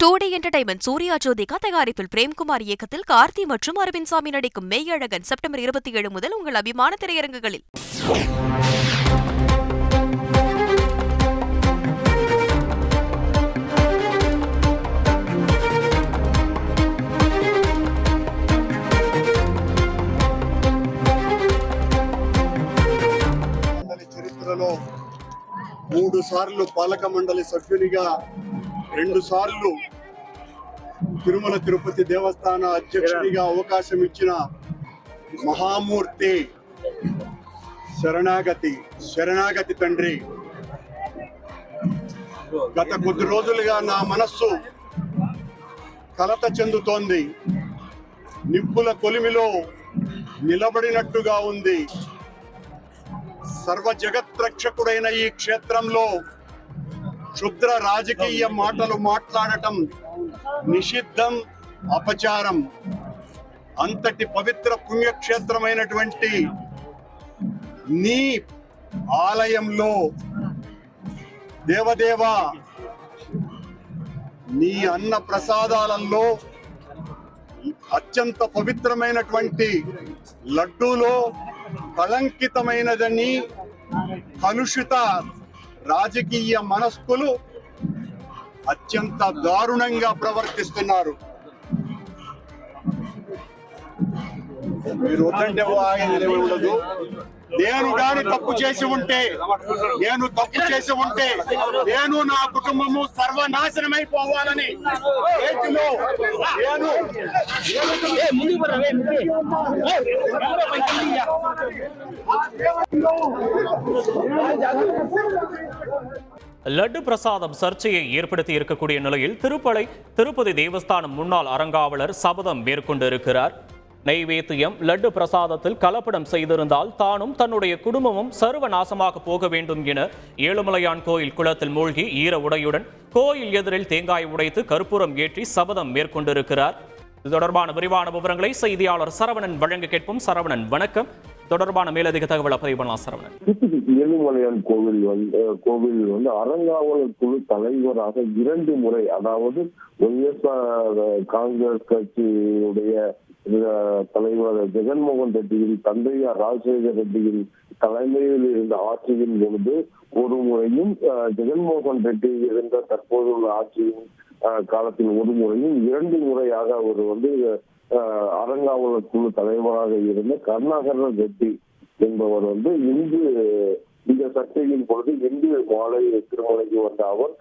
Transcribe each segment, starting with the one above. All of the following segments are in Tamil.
டூடி என்டர்டைன்மெண்ட் சூர்யா ஜோதிகா தயாரிப்பில் பிரேம்குமார் இயக்கத்தில் கார்த்தி மற்றும் அரவிந்த் சாமி நடிக்கும் மெய்யழகன் செப்டம்பர் இருபத்தி ஏழு முதல் உங்கள் அபிமான திரையரங்குகளில் మండలి చరిత్రలో మూడు సార్లు పాలక మండలి సభ్యునిగా రెండు సార్లు తిరుమల తిరుపతి దేవస్థాన అధ్యక్షుడిగా అవకాశం ఇచ్చిన మహామూర్తి శరణాగతి శరణాగతి తండ్రి. గత కొద్ది రోజులుగా నా మనస్సు కలత చెందుతోంది. నిప్పుల కొలిమిలో నిలబడినట్టుగా ఉంది. సర్వ జగత్రక్షకుడైన ఈ క్షేత్రంలో క్షుద్ర రాజకీయ మాటలు మాట్లాడటం నిషిద్ధం అపచారం. అంతటి పవిత్ర పుణ్యక్షేత్రమైనటువంటి నీ ఆలయంలో దేవదేవ నీ అన్న ప్రసాదాలలో అత్యంత పవిత్రమైనటువంటి లడ్డూలో కళంకితమైనదని కలుషిత రాజకీయ మనస్కులు అత్యంత దారుణంగా ప్రవర్తిస్తున్నారు. మీరు వద్దంటే ఆగేది ఉండదు నేను గాని తప్పు చేసి ఉంటే నేను తప్పు చేసి ఉంటే నేను నా కుటుంబము సర్వనాశనమైపోవాలని చేతిలో నేను லட்டு பிரசாதம் சர்ச்சையை ஏற்படுத்தி இருக்கக்கூடிய நிலையில் திருப்பலை திருப்பதி தேவஸ்தானம் முன்னாள் அறங்காவலர் சபதம் மேற்கொண்டிருக்கிறார் நெய்வேத்தியம் லட்டு பிரசாதத்தில் கலப்படம் செய்திருந்தால் தானும் தன்னுடைய குடும்பமும் சர்வநாசமாக போக வேண்டும் என ஏழுமலையான் கோயில் குளத்தில் மூழ்கி ஈர உடையுடன் கோயில் எதிரில் தேங்காய் உடைத்து கற்பூரம் ஏற்றி சபதம் மேற்கொண்டிருக்கிறார். இது தொடர்பான விரிவான விவரங்களை செய்தியாளர் சரவணன் வழங்க கேட்போம். சரவணன் வணக்கம். தொடர்பான மேலதிக தகவலை பதிவு பண்ணலாம் சரவணன் ஏழுமலையான் கோவில் வந்து கோவில் வந்து அறங்காவலர் குழு தலைவராக இரண்டு முறை அதாவது ஒய்எஸ்ஆர் காங்கிரஸ் கட்சியுடைய தலைவர் ஜெகன்மோகன் ரெட்டியின் தந்தையார் ராஜசேகர் ரெட்டியின் தலைமையில் இருந்த ஆட்சியின் பொழுது ஒரு முறையும் அஹ், ஜெகன்மோகன் ரெட்டி இருந்த தற்போதுள்ள ஆட்சியின் காலத்தில் ஒரு முறையும் இரண்டு முறையாக அவர் வந்து அஹ், அறங்காவலர் குழு தலைவராக இருந்த கருணாகரன் ரெட்டி என்பவர் வந்து இன்று இந்த சர்ச்சையின் பொழுது இன்று மாலை திருமலைக்கு வந்த அவர்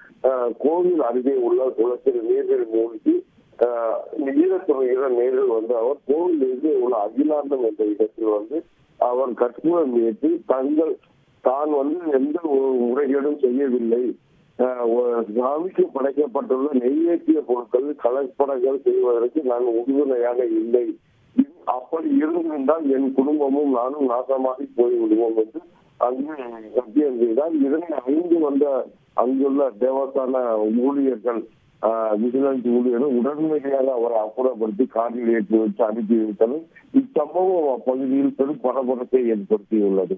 கோவில் அருகே உள்ள குளத்தில் நீரில் மூழ்கி அஹ், ஈரத்துறையில நேரில் வந்து அவர் கோவில் எதிரே உள்ள அகிலாண்டம் என்ற இடத்தில் வந்து அவர் கற்பூரம் ஏற்றி தங்கள் தான் வந்து எந்த ஒரு முறைகேடும் செய்யவில்லை. சாமிக்கு படைக்கப்பட்டுள்ள நெய்வேத்திய பொருட்கள் கலப்படங்கள் செய்வதற்கு நான் உறுதுணையாக இல்லை. அப்படி இருந்திருந்தால் என் குடும்பமும் நானும் நாசமாகி போய்விடுவோம் என்று அங்கு சத்தியம் செய்தால் இதனை அறிந்து வந்த அங்குள்ள தேவஸ்தான ஊழியர்கள் ஆஹ், விஜிலன்ஸ் ஊழியர்கள் உடனடியாக அவரை அப்புறப்படுத்தி காரில் ஏற்றி வச்சு அனுப்பி வைத்தனர். இச்சம்பவம் அப்பகுதியில் பெரும் பரபரப்பை ஏற்படுத்தியுள்ளது.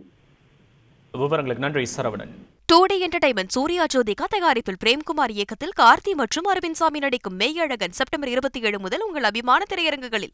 விவரங்களுக்கு நன்றி Saravanan. Two D entertainment Suriya Jyothika தயாரிப்பில் பிரேம்குமார் இயக்கத்தில் கார்த்தி மற்றும் அரவிந்த் சாமி நடிக்கும் மெய்யழகன் செப்டம்பர் இருபத்தி ஏழு முதல் உங்கள் அபிமான திரையரங்குகளில்.